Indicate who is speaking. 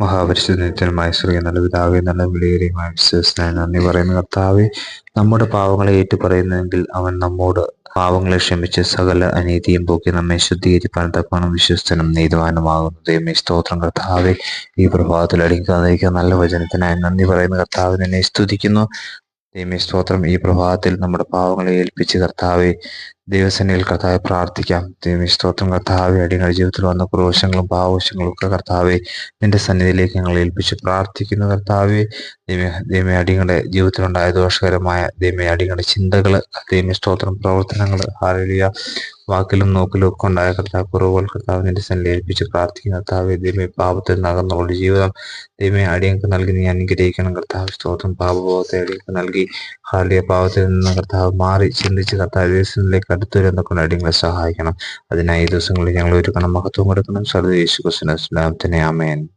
Speaker 1: മഹാപരിശുദ്ധമായ ശ്രീ നല്ല പിതാവേ നല്ല വിലയേറിയമായ വിശ്വസനായ നന്ദി പറയുന്ന. കർത്താവെ നമ്മുടെ പാവങ്ങളെ ഏറ്റുപറയുന്നെങ്കിൽ അവൻ നമ്മോട് പാവങ്ങളെ ക്ഷമിച്ച് സകല അനീതിയും പോക്കി നമ്മെ ശുദ്ധീകരിക്കാൻ തക്കവണ്ണം വിശ്വസ്തനും നീതിവാനുമാകുന്നു ദൈവമേ സ്തോത്രം. കർത്താവെ ഈ പ്രഭാതത്തിൽ അടിക്കാതിരിക്കുക നല്ല വചനത്തിനായി നന്ദി പറയുന്ന. കർത്താവിനെ സ്തുതിക്കുന്നു. ദൈവമേ സ്തോത്രം. ഈ പ്രഭാതത്തിൽ നമ്മുടെ പാവങ്ങളെ ഏൽപ്പിച്ച് കർത്താവെ ദൈവസേനയിൽ കർത്താവെ പ്രാർത്ഥിക്കാം. ദൈവമേ സ്തോത്രം. കർത്താവെ അടിയങ്ങളുടെ ജീവിതത്തിൽ വന്ന ക്രോശങ്ങളും പാവശങ്ങളും ഒക്കെ കർത്താവെ നിന്റെ സന്നിധിയിലേക്ക് ഞങ്ങൾ ഏൽപ്പിച്ച് പ്രാർത്ഥിക്കുന്നു കർത്താവെ. ദൈവ ദൈവമേ അടിയങ്ങളുടെ ജീവിതത്തിലുണ്ടായ ദോഷകരമായ ദൈവമേ അടിയങ്ങളുടെ ചിന്തകൾ ദൈവമേ സ്തോത്രം. പ്രവർത്തനങ്ങൾ ഹാരലിയ വാക്കിലും നോക്കിലും ഒക്കെ ഉണ്ടായ കർത്താവ് കുറവുകൾ കർത്താവ് നിന്റെ സന്നിധി ഏൽപ്പിച്ച് പ്രാർത്ഥിക്കുന്ന. കർത്താവ് ദൈവമേ പാപത്തിൽ നകർന്നുള്ള ജീവിതം ദൈവമേ അടിയങ്ങൾക്ക് നൽകി നീ അനുഗ്രഹിക്കണം. കർത്താവ് സ്തോത്രം പാപബോധത്തെ അടിയങ്ങൾക്ക് നൽകി. ഹാലിയ പാപത്തിൽ നിന്ന് കർത്താവ് മാറി ചിന്തിച്ച് കർത്താവ് ദിവസത്തിലേക്ക് അടുത്തു വരുന്നൊക്കെ അടിയങ്ങളെ സഹായിക്കണം. അതിനായി ദിവസങ്ങളിൽ ഞങ്ങൾ ഒരുക്കണം മഹത്വം കൊടുക്കണം. സർവ യേശു ആമേൻ.